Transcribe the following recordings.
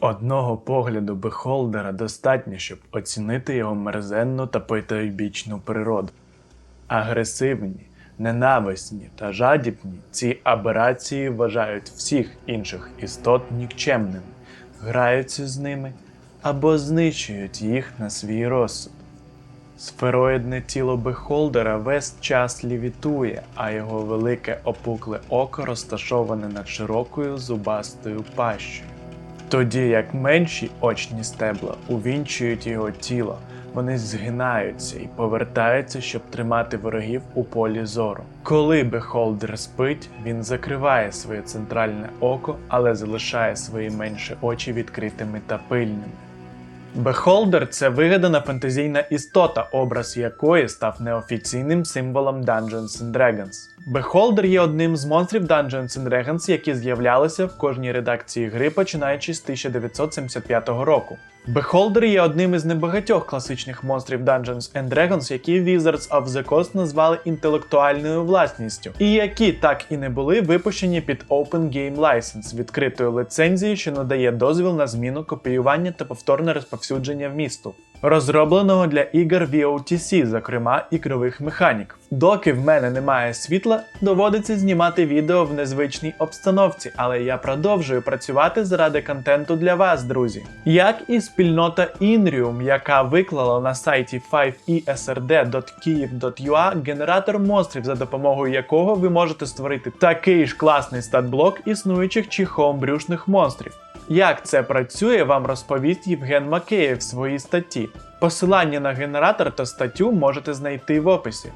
Одного погляду бехолдера достатньо, щоб оцінити його мерзенну та потойбічну природу. Агресивні, ненависні та жадібні ці аберації вважають всіх інших істот нікчемними, граються з ними або знищують їх на свій розсуд. Сфероїдне тіло бехолдера весь час лівітує, а його велике опукле око розташоване над широкою зубастою пащею. Тоді як менші очні стебла увінчують його тіло, вони згинаються і повертаються, щоб тримати ворогів у полі зору. Коли бехолдер спить, він закриває своє центральне око, але залишає свої менші очі відкритими та пильними. Бехолдер це вигадана фантазійна істота, образ якої став неофіційним символом Dungeons and Dragons. Бехолдер є одним з монстрів Dungeons and Dragons, які з'являлися в кожній редакції гри, починаючи з 1975 року. Бехолдер є одним із небагатьох класичних монстрів Dungeons and Dragons, які Wizards of the Coast назвали інтелектуальною власністю, і які так і не були випущені під Open Game License, відкритою лицензією, що надає дозвіл на зміну, копіювання та повторне розповсюдження вмісту. Розробленого для ігор VOTC, зокрема ігрових механік. Доки в мене немає світла, доводиться знімати відео в незвичній обстановці, але я продовжую працювати заради контенту для вас, друзі. Як і спільнота Inrium, яка виклала на сайті e 5esrd.kyiv.ua генератор монстрів, за допомогою якого ви можете створити такий ж класний статблок існуючих чи хоумбрюшних монстрів. Як це працює, вам розповість Євген Макеєв в своїй статті. Посилання на генератор та статтю можете знайти в описі.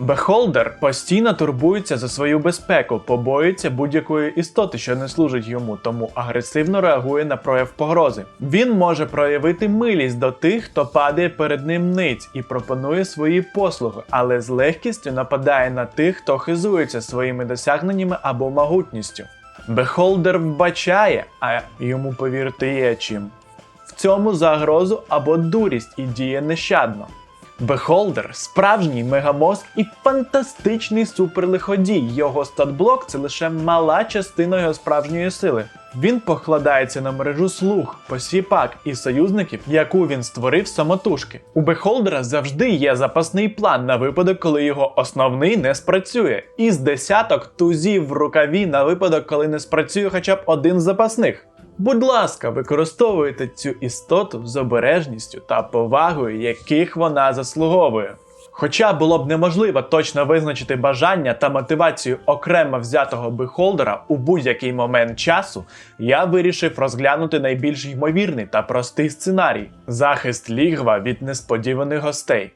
Бехолдер постійно турбується за свою безпеку, побоюється будь-якої істоти, що не служить йому, тому агресивно реагує на прояв погрози. Він може проявити милість до тих, хто падає перед ним ниць і пропонує свої послуги, але з легкістю нападає на тих, хто хизується своїми досягненнями або могутністю. Бехолдер вбачає, а йому повірити є чим. В цьому загрозу або дурість і діє нещадно. Бехолдер справжній мегамозг і фантастичний суперлиходій. Його статблок це лише мала частина його справжньої сили. Він покладається на мережу слуг, посіпак і союзників, яку він створив самотужки. У Бехолдера завжди є запасний план на випадок, коли його основний не спрацює, і з десяток тузів в рукаві на випадок, коли не спрацює хоча б один з запасних. Будь ласка, використовуйте цю істоту з обережністю та повагою, яких вона заслуговує. Хоча було б неможливо точно визначити бажання та мотивацію окремо взятого бихолдера у будь-який момент часу, я вирішив розглянути найбільш ймовірний та простий сценарій захист лігва від несподіваних гостей.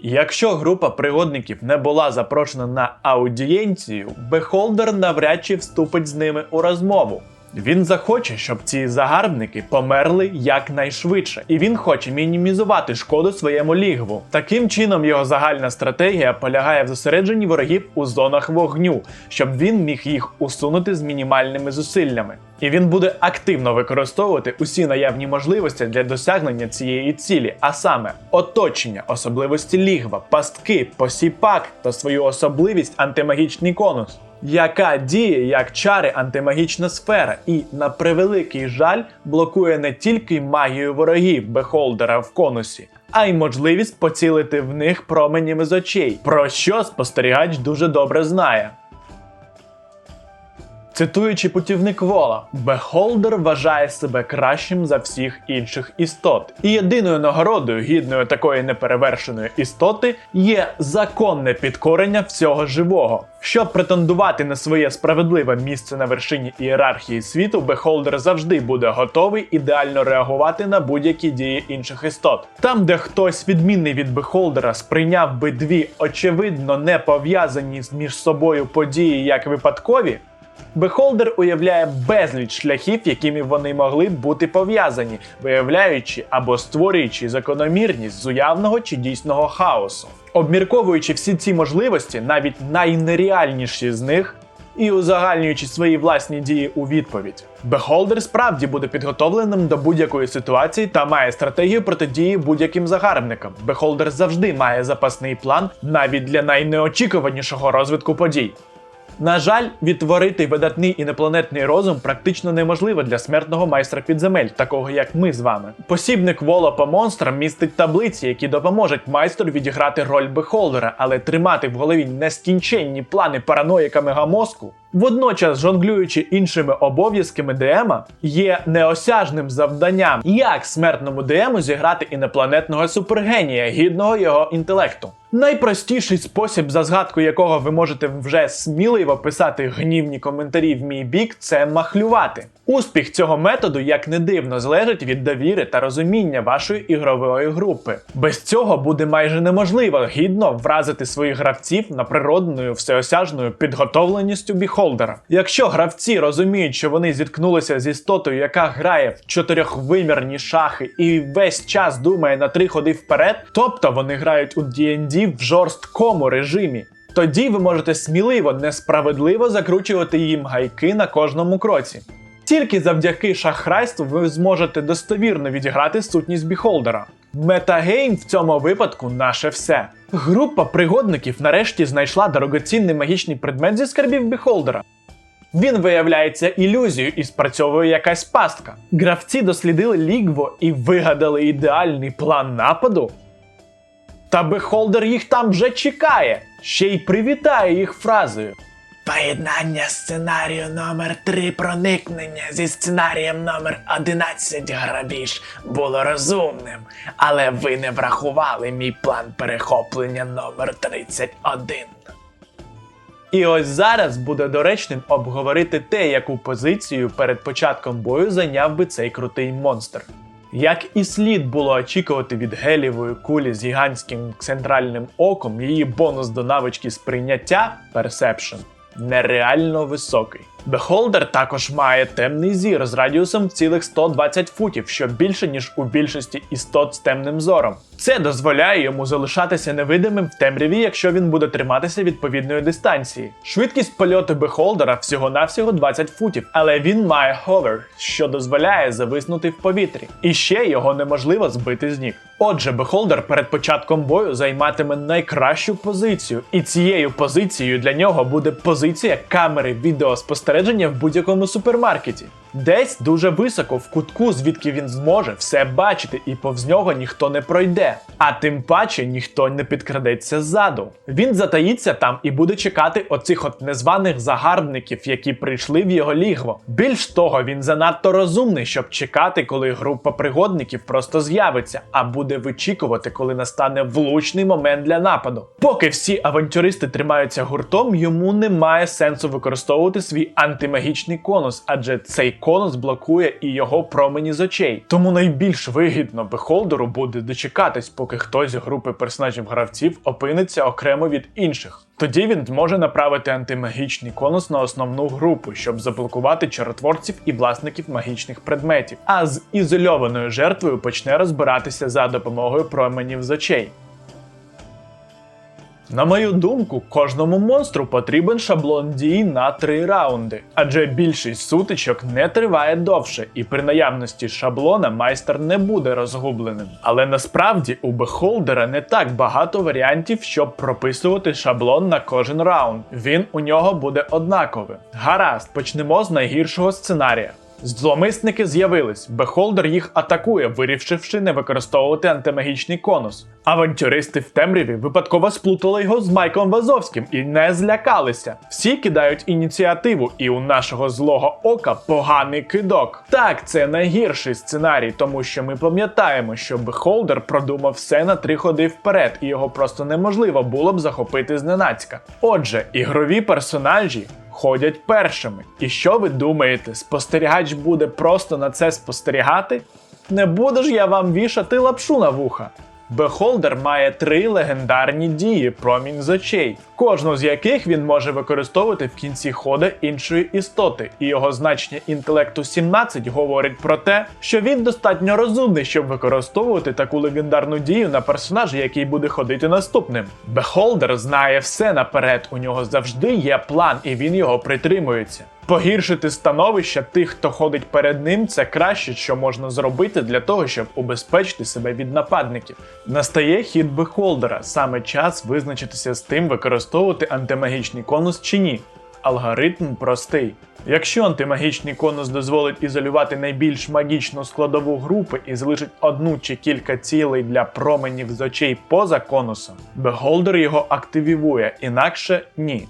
Якщо група пригодників не була запрошена на аудієнцію, бехолдер навряд чи вступить з ними у розмову. Він захоче, щоб ці загарбники померли якнайшвидше, і він хоче мінімізувати шкоду своєму лігву. Таким чином, його загальна стратегія полягає в зосередженні ворогів у зонах вогню, щоб він міг їх усунути з мінімальними зусиллями. І він буде активно використовувати усі наявні можливості для досягнення цієї цілі, а саме оточення, особливості лігва, пастки, посіпак та свою особливість антимагічний конус яка діє як чари антимагічна сфера, і на превеликий жаль блокує не тільки магію ворогів бехолдера в конусі, а й можливість поцілити в них променями з очей, про що спостерігач дуже добре знає. Цитуючи путівник Вола, Бехолдер вважає себе кращим за всіх інших істот. І єдиною нагородою, гідною такої неперевершеної істоти, є законне підкорення всього живого. Щоб претендувати на своє справедливе місце на вершині ієрархії світу, Бехолдер завжди буде готовий ідеально реагувати на будь-які дії інших істот. Там, де хтось відмінний від Бехолдера сприйняв би дві очевидно не пов'язані між собою події як випадкові. Бехолдер уявляє безліч шляхів, якими вони могли бути пов'язані, виявляючи або створюючи закономірність з уявного чи дійсного хаосу. Обмірковуючи всі ці можливості, навіть найнереальніші з них, і узагальнюючи свої власні дії у відповідь. Бехолдер справді буде підготовленим до будь-якої ситуації та має стратегію протидії будь-яким загарбникам. Бехолдер завжди має запасний план навіть для найнеочікуванішого розвитку подій. На жаль, відтворити видатний інопланетний розум практично неможливо для смертного майстра підземель, такого як ми з вами. Посібник Волопа монстра містить таблиці, які допоможуть майстру відіграти роль бехолдера, але тримати в голові нескінченні плани параноїка мегамозку, водночас жонглюючи іншими обов'язками ДМа, є неосяжним завданням, як смертному ДМу зіграти інопланетного супергенія, гідного його інтелекту. Найпростіший спосіб, за згадку якого ви можете вже сміливо писати гнівні коментарі в мій бік, це махлювати. Успіх цього методу, як не дивно, залежить від довіри та розуміння вашої ігрової групи. Без цього буде майже неможливо гідно вразити своїх гравців на природною всеосяжною підготовленістю біхолдера. Якщо гравці розуміють, що вони зіткнулися з істотою, яка грає в чотирьохвимірні шахи і весь час думає на три ходи вперед, тобто вони грають у D&D в жорсткому режимі. Тоді ви можете сміливо несправедливо закручувати їм гайки на кожному кроці. Тільки завдяки шахрайству ви зможете достовірно відіграти сутність біхолдера. Метагейм в цьому випадку наше все. Група пригодників нарешті знайшла дорогоцінний магічний предмет зі скарбів біхолдера. Він виявляється ілюзією і спрацьовує якась пастка. Гравці дослідили лігво і вигадали ідеальний план нападу. Та бехолдер їх там вже чекає, ще й привітає їх фразою. Поєднання сценарію номер 3 проникнення зі сценарієм номер 11 грабіж було розумним, але ви не врахували мій план перехоплення номер 31. І ось зараз буде доречним обговорити те, яку позицію перед початком бою зайняв би цей крутий монстр. Як і слід було очікувати від гелівої кулі з гігантським центральним оком, її бонус до навички сприйняття Perception нереально високий. Бехолдер також має темний зір з радіусом в цілих 120 футів, що більше ніж у більшості істот з темним зором. Це дозволяє йому залишатися невидимим в темряві, якщо він буде триматися відповідної дистанції. Швидкість польоту бехолдера всього-навсього 20 футів, але він має ховер, що дозволяє зависнути в повітрі. І ще його неможливо збити з ніг. Отже, бехолдер перед початком бою займатиме найкращу позицію, і цією позицією для нього буде позиція камери відеоспостереження в будь-якому супермаркеті. Десь дуже високо в кутку, звідки він зможе все бачити, і повз нього ніхто не пройде. А тим паче ніхто не підкрадеться ззаду. Він затаїться там і буде чекати оцих от незваних загарбників, які прийшли в його лігво. Більш того, він занадто розумний, щоб чекати, коли група пригодників просто з'явиться, а буде вичікувати, коли настане влучний момент для нападу. Поки всі авантюристи тримаються гуртом, йому немає сенсу використовувати свій антимагічний конус, адже цей конус блокує і його промені з очей. Тому найбільш вигідно бехолдеру буде дочекатись, поки хтось з групи персонажів-гравців опиниться окремо від інших. Тоді він зможе направити антимагічний конус на основну групу, щоб заблокувати чаротворців і власників магічних предметів. А з ізольованою жертвою почне розбиратися за допомогою променів з очей. На мою думку, кожному монстру потрібен шаблон дій на три раунди, адже більшість сутичок не триває довше, і при наявності шаблона майстер не буде розгубленим. Але насправді у бехолдера не так багато варіантів, щоб прописувати шаблон на кожен раунд. Він у нього буде однаковий. Гаразд, почнемо з найгіршого сценарія. Зломисники з'явились, Бехолдер їх атакує, вирішивши не використовувати антимагічний конус. Авантюристи в темряві випадково сплутали його з Майком Вазовським і не злякалися. Всі кидають ініціативу, і у нашого злого ока поганий кидок. Так, це найгірший сценарій, тому що ми пам'ятаємо, що Бехолдер продумав все на три ходи вперед, і його просто неможливо було б захопити зненацька. Отже, ігрові персонажі ходять першими. І що ви думаєте, спостерігач буде просто на це спостерігати? Не буду ж я вам вішати лапшу на вуха. Бехолдер має три легендарні дії промінь з очей, кожну з яких він може використовувати в кінці хода іншої істоти, і його значення інтелекту 17 говорить про те, що він достатньо розумний, щоб використовувати таку легендарну дію на персонажа, який буде ходити наступним. Бехолдер знає все наперед, у нього завжди є план, і він його притримується. Погіршити становище тих, хто ходить перед ним, це краще, що можна зробити для того, щоб убезпечити себе від нападників. Настає хід бехолдера, саме час визначитися з тим, використовувати антимагічний конус чи ні. Алгоритм простий. Якщо антимагічний конус дозволить ізолювати найбільш магічну складову групи і залишить одну чи кілька цілей для променів з очей поза конусом, бехолдер його активівує, інакше ні.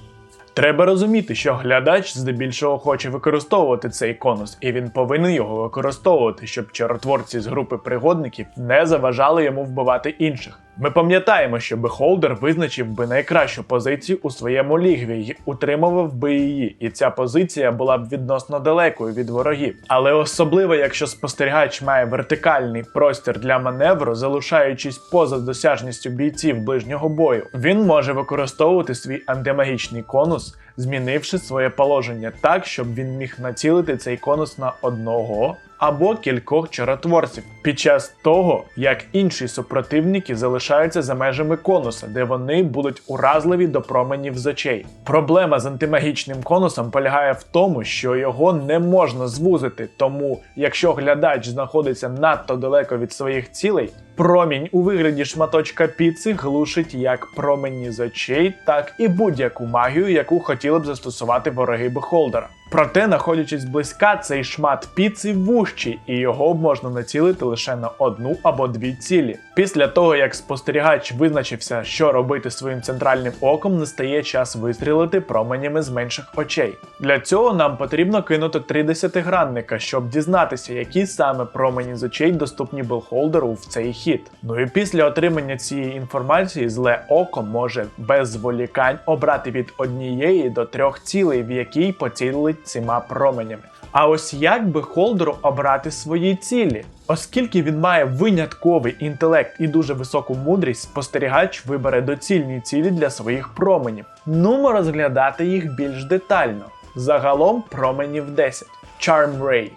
Треба розуміти, що глядач здебільшого хоче використовувати цей конус, і він повинен його використовувати, щоб чаротворці з групи пригодників не заважали йому вбивати інших. Ми пам'ятаємо, що Бехолдер визначив би найкращу позицію у своєму лігві і утримував би її, і ця позиція була б відносно далекою від ворогів. Але особливо, якщо спостерігач має вертикальний простір для маневру, залишаючись поза досяжністю бійців ближнього бою, він може використовувати свій антимагічний конус, змінивши своє положення так, щоб він міг націлити цей конус на одного або кількох чаротворців під час того, як інші супротивники залишаються за межами конуса, де вони будуть уразливі до променів з очей. Проблема з антимагічним конусом полягає в тому, що його не можна звузити, тому якщо глядач знаходиться надто далеко від своїх цілей, промінь у вигляді шматочка піци глушить як промені з очей, так і будь-яку магію, яку хотіли б застосувати вороги Бехолдера. Проте, знаходячись близька, цей шмат піци вущий, і його можна націлити лише на одну або дві цілі. Після того, як спостерігач визначився, що робити своїм центральним оком, настає час вистрілити променями з менших очей. Для цього нам потрібно кинути три десятигранника, щоб дізнатися, які саме промені з очей доступні Белхолдеру в цей хід. Ну і після отримання цієї інформації зле око може без зволікань обрати від однієї до трьох цілей, в якій поцілить цими променями. А ось як би холдеру обрати свої цілі? Оскільки він має винятковий інтелект і дуже високу мудрість, спостерігач вибере доцільні цілі для своїх променів. Нумо розглядати їх більш детально. Загалом променів 10. Charm Ray.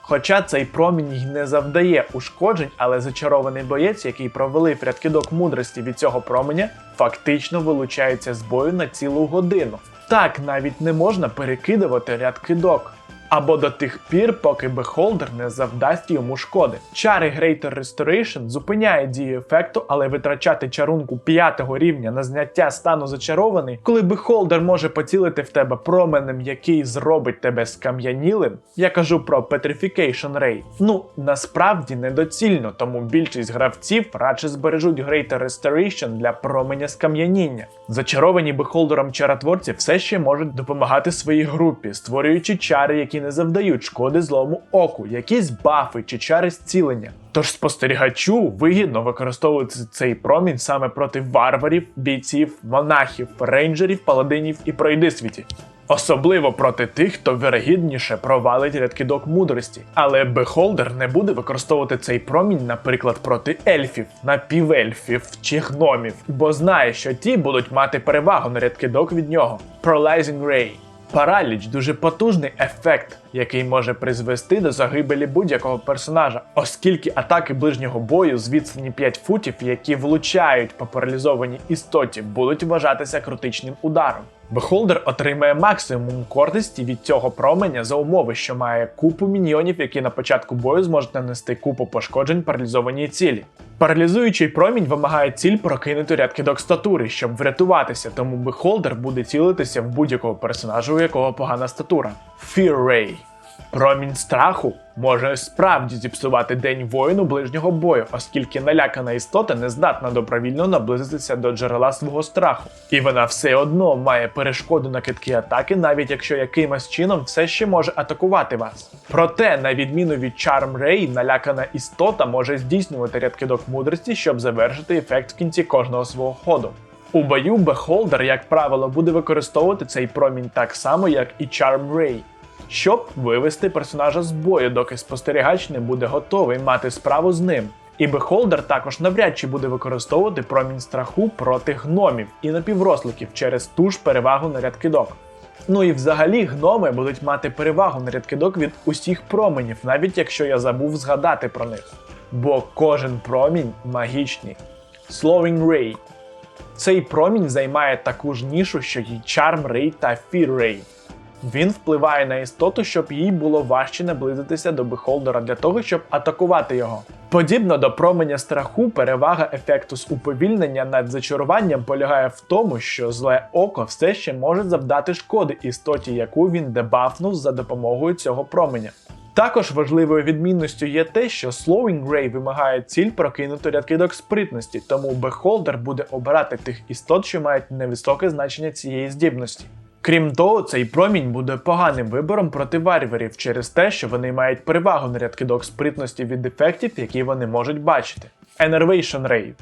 Хоча цей промінь й не завдає ушкоджень, але зачарований боєць, який провалив рядкидок мудрості від цього променя, фактично вилучається з бою на цілу годину. Так навіть не можна перекидувати ряд кидок. Або до тих пір, поки бехолдер не завдасть йому шкоди. Чари Greater Restoration зупиняє дію ефекту, але витрачати чарунку п'ятого рівня на зняття стану зачарований, коли бехолдер може поцілити в тебе променем, який зробить тебе скам'янілим. Я кажу про Petrification Ray. Ну насправді недоцільно, тому більшість гравців радше збережуть Greater Restoration для променя скам'яніння. Зачаровані бехолдером чаротворці все ще можуть допомагати своїй групі, створюючи чари, які не завдають шкоди злому оку, якісь бафи чи чари зцілення. Тож спостерігачу вигідно використовувати цей промінь саме проти варварів, бійців, монахів, рейнджерів, паладинів і пройдисвітів. Особливо проти тих, хто вірогідніше провалить рядкидок мудрості. Але бехолдер не буде використовувати цей промінь, наприклад, проти ельфів, напівельфів чи гномів, бо знає, що ті будуть мати перевагу на рядкидок від нього. Prolizing Ray Параліч дуже потужний ефект, який може призвести до загибелі будь-якого персонажа, оскільки атаки ближнього бою з відстані 5 футів, які влучають по паралізованій істоті, будуть вважатися критичним ударом. Бехолдер отримає максимум користі від цього променя за умови, що має купу міньйонів, які на початку бою зможуть нанести купу пошкоджень паралізованій цілі. Паралізуючий промінь вимагає ціль прокинути ряд кидок статури, щоб врятуватися, тому бехолдер буде цілитися в будь-якого персонажа, у якого погана статура. Fear Ray Промінь страху може справді зіпсувати день воїну ближнього бою, оскільки налякана істота не здатна добровільно наблизитися до джерела свого страху, і вона все одно має перешкоду на киткі атаки, навіть якщо якимось чином все ще може атакувати вас. Проте, на відміну від Charm Ray, налякана істота може здійснювати ряд кидок мудрості, щоб завершити ефект в кінці кожного свого ходу. У бою Бехолдер, як правило, буде використовувати цей промінь так само, як і Charm Ray щоб вивести персонажа з бою, доки спостерігач не буде готовий мати справу з ним. І Бехолдер також навряд чи буде використовувати промінь страху проти гномів і напівросликів через ту ж перевагу на ряд кидок. Ну і взагалі гноми будуть мати перевагу на ряд кидок від усіх променів, навіть якщо я забув згадати про них. Бо кожен промінь магічний. Slowing Ray. Цей промінь займає таку ж нішу, що й Charm Ray та Fear Ray. Він впливає на істоту, щоб їй було важче наблизитися до бехолдера для того, щоб атакувати його. Подібно до променя страху, перевага ефекту з уповільнення над зачаруванням полягає в тому, що зле око все ще може завдати шкоди істоті, яку він дебафнув за допомогою цього променя. Також важливою відмінністю є те, що Slowing Ray вимагає ціль прокинути рядкидок спритності, тому Beholder буде обирати тих істот, що мають невисоке значення цієї здібності. Крім того, цей промінь буде поганим вибором проти варварів через те, що вони мають перевагу на рядкидок спритності від ефектів, які вони можуть бачити. Enervation Ray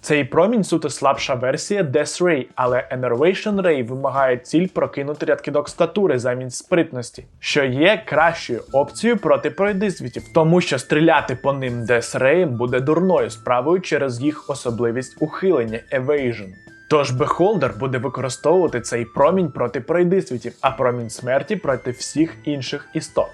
цей промінь суто слабша версія Death Ray, але Enervation Ray вимагає ціль прокинути рядкидок статури замість спритності, що є кращою опцією проти пройдисвітів, тому що стріляти по ним Death Ray буде дурною справою через їх особливість ухилення Evasion. Тож Бехолдер буде використовувати цей промінь проти пройдисвітів, а промінь смерті проти всіх інших істот.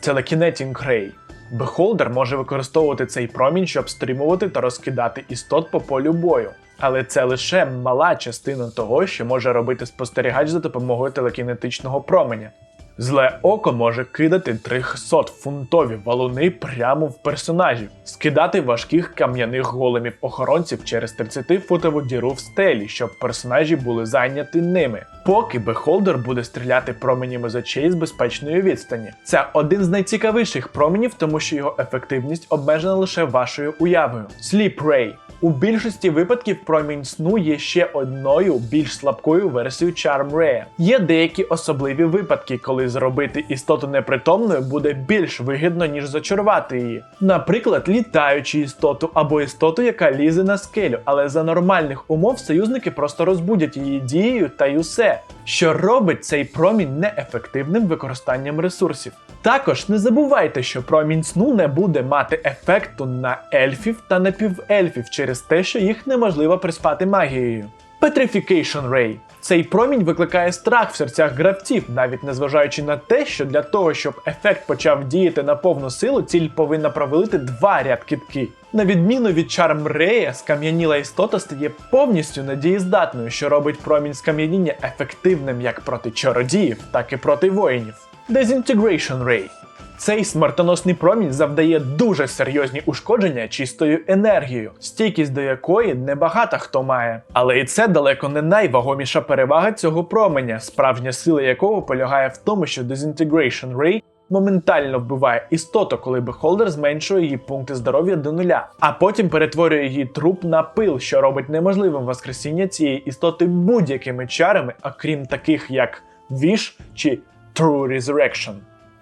Телекінетінг Рей. Бехолдер може використовувати цей промінь, щоб стримувати та розкидати істот по полю бою. Але це лише мала частина того, що може робити спостерігач за допомогою телекінетичного променя. Зле око може кидати 300-фунтові валуни прямо в персонажів, скидати важких кам'яних големів охоронців через 30-футову діру в стелі, щоб персонажі були зайняті ними. Поки Бехолдер буде стріляти променями з очей з безпечної відстані. Це один з найцікавіших променів, тому що його ефективність обмежена лише вашою уявою. Sleep Ray. У більшості випадків промінь сну є ще одною більш слабкою версією Charm Ray. Є деякі особливі випадки, коли зробити істоту непритомною буде більш вигідно, ніж зачарувати її. Наприклад, літаючу істоту або істоту, яка лізе на скелю, але за нормальних умов союзники просто розбудять її дією та й усе, що робить цей промінь неефективним використанням ресурсів. Також не забувайте, що промінь сну не буде мати ефекту на ельфів та напівельфів через те, що їх неможливо приспати магією. Petrification Ray. Цей промінь викликає страх в серцях гравців, навіть незважаючи на те, що для того, щоб ефект почав діяти на повну силу, ціль повинна провалити два ряд кітки. На відміну від Charm Ray, скам'яніла істота стає повністю недієздатною, що робить промінь скам'яніння ефективним як проти чародіїв, так і проти воїнів. Disintegration Ray. Цей смертоносний промінь завдає дуже серйозні ушкодження чистою енергією, стійкість до якої небагато хто має. Але і це далеко не найвагоміша перевага цього променя, справжня сила якого полягає в тому, що Disintegration Ray моментально вбиває істоту, коли бехолдер зменшує її пункти здоров'я до нуля, а потім перетворює її труп на пил, що робить неможливим воскресіння цієї істоти будь-якими чарами, окрім таких як Wish чи True Resurrection.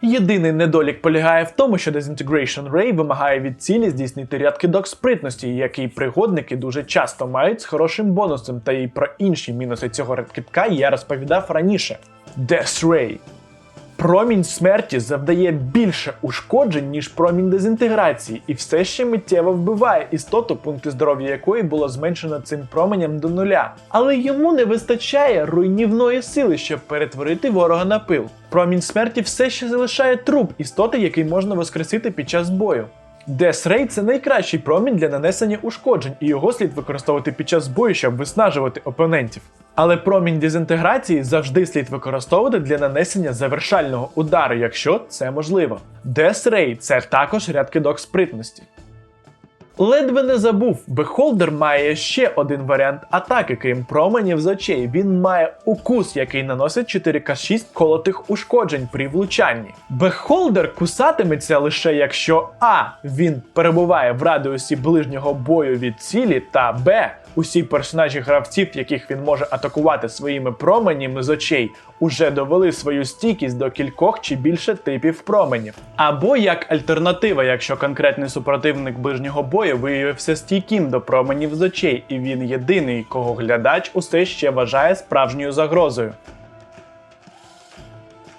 Єдиний недолік полягає в тому, що Disintegration Ray вимагає від цілі здійснити ряд кидок спритності, який пригодники дуже часто мають з хорошим бонусом, та й про інші мінуси цього рядкидка я розповідав раніше. Death Ray. Промінь смерті завдає більше ушкоджень, ніж промінь дезінтеграції, і все ще миттєво вбиває істоту, пункти здоров'я якої було зменшено цим променем до нуля. Але йому не вистачає руйнівної сили, щоб перетворити ворога на пил. Промінь смерті все ще залишає труп істоти, який можна воскресити під час бою. Death це найкращий промінь для нанесення ушкоджень, і його слід використовувати під час бою, щоб виснажувати опонентів. Але промінь дезінтеграції завжди слід використовувати для нанесення завершального удару, якщо це можливо. Death Ray – це також ряд кидок спритності. Ледве не забув, Бехолдер має ще один варіант атаки, крім променів з очей. Він має укус, який наносить 4К6 колотих ушкоджень при влучанні. Бехолдер кусатиметься лише якщо А. Він перебуває в радіусі ближнього бою від цілі, та Б. Усі персонажі гравців, яких він може атакувати своїми променями з очей, уже довели свою стійкість до кількох чи більше типів променів. Або як альтернатива, якщо конкретний супротивник ближнього бою виявився стійким до променів з очей, і він єдиний, кого глядач усе ще вважає справжньою загрозою.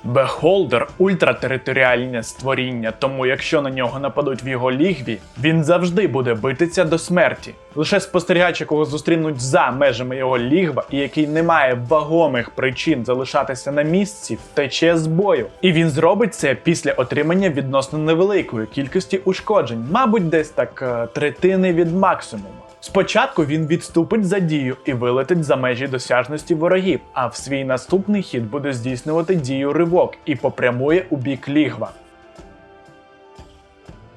Бехолдер ультратериторіальне створіння, тому якщо на нього нападуть в його лігві, він завжди буде битися до смерті. Лише спостерігач, якого зустрінуть за межами його лігва, і який не має вагомих причин залишатися на місці, втече з бою. І він зробить це після отримання відносно невеликої кількості ушкоджень, мабуть, десь так е, третини від максимуму. Спочатку він відступить за дію і вилетить за межі досяжності ворогів, а в свій наступний хід буде здійснювати дію ривок і попрямує у бік лігва.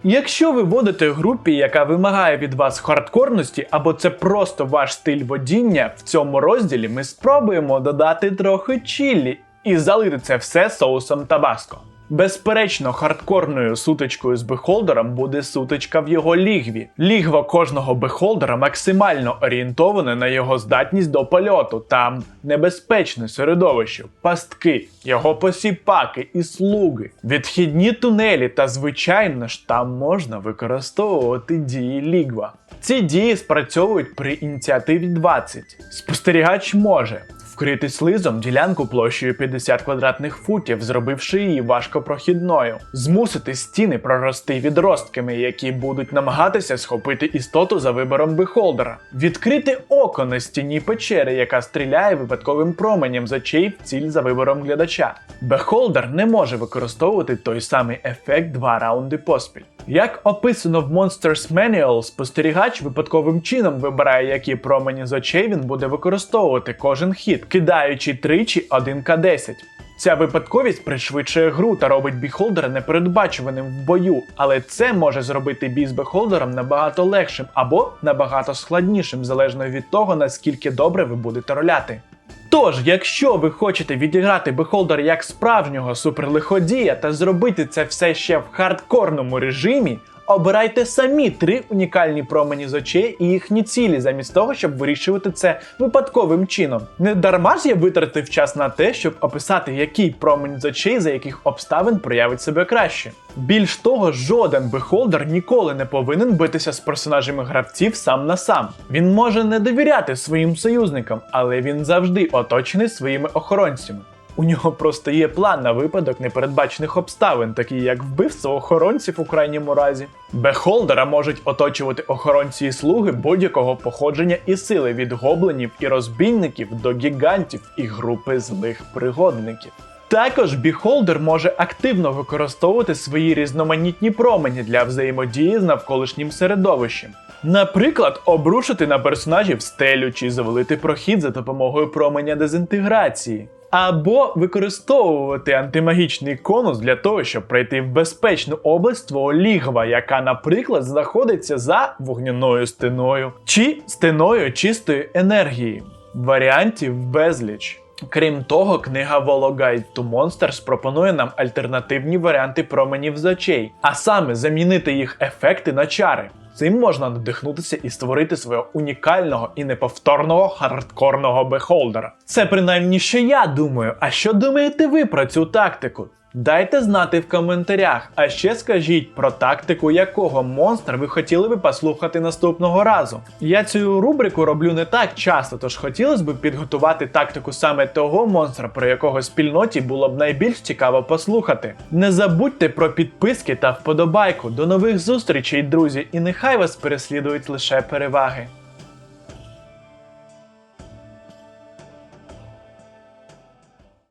Якщо ви водите групі, яка вимагає від вас хардкорності, або це просто ваш стиль водіння, в цьому розділі ми спробуємо додати трохи чіллі і залити це все соусом табаско. Безперечно, хардкорною сутичкою з бехолдером буде сутичка в його лігві. Лігва кожного бехолдера максимально орієнтоване на його здатність до польоту. Там небезпечне середовище, пастки, його посіпаки і слуги, відхідні тунелі, та звичайно ж там можна використовувати дії лігва. Ці дії спрацьовують при ініціативі 20. Спостерігач може вкрити слизом ділянку площею 50 квадратних футів, зробивши її важкопрохідною, змусити стіни прорости відростками, які будуть намагатися схопити істоту за вибором бехолдера, відкрити око на стіні печери, яка стріляє випадковим променем з очей в ціль за вибором глядача. Бехолдер не може використовувати той самий ефект два раунди поспіль. Як описано в Monsters Manual, спостерігач випадковим чином вибирає, які промені з очей він буде використовувати кожен хід, кидаючи тричі 1К10. Ця випадковість пришвидшує гру та робить біхолдера непередбачуваним в бою, але це може зробити бій з бехолдером набагато легшим або набагато складнішим, залежно від того, наскільки добре ви будете роляти. Тож, якщо ви хочете відіграти бехолдер як справжнього суперлиходія та зробити це все ще в хардкорному режимі, обирайте самі три унікальні промені з очей і їхні цілі, замість того, щоб вирішувати це випадковим чином. Не дарма ж я витратив час на те, щоб описати, який промень з очей за яких обставин проявить себе краще. Більш того, жоден бехолдер ніколи не повинен битися з персонажами гравців сам на сам. Він може не довіряти своїм союзникам, але він завжди оточений своїми охоронцями. У нього просто є план на випадок непередбачених обставин, такі як вбивство охоронців у крайньому разі. Бехолдера можуть оточувати охоронці і слуги будь-якого походження і сили від гоблинів і розбійників до гігантів і групи злих пригодників. Також біхолдер може активно використовувати свої різноманітні промені для взаємодії з навколишнім середовищем. Наприклад, обрушити на персонажів стелю чи завалити прохід за допомогою променя дезінтеграції. Або використовувати антимагічний конус для того, щоб пройти в безпечну область твого лігва, яка, наприклад, знаходиться за вогняною стіною чи стіною чистої енергії. Варіантів безліч. Крім того, книга Volo Guide to Monsters пропонує нам альтернативні варіанти променів з очей, а саме замінити їх ефекти на чари. Цим можна надихнутися і створити свого унікального і неповторного хардкорного бехолдера. Це принаймні що я думаю. А що думаєте ви про цю тактику? Дайте знати в коментарях, а ще скажіть про тактику, якого монстра ви хотіли би послухати наступного разу. Я цю рубрику роблю не так часто, тож хотілося б підготувати тактику саме того монстра, про якого спільноті було б найбільш цікаво послухати. Не забудьте про підписки та вподобайку. До нових зустрічей, друзі, і нехай вас переслідують лише переваги.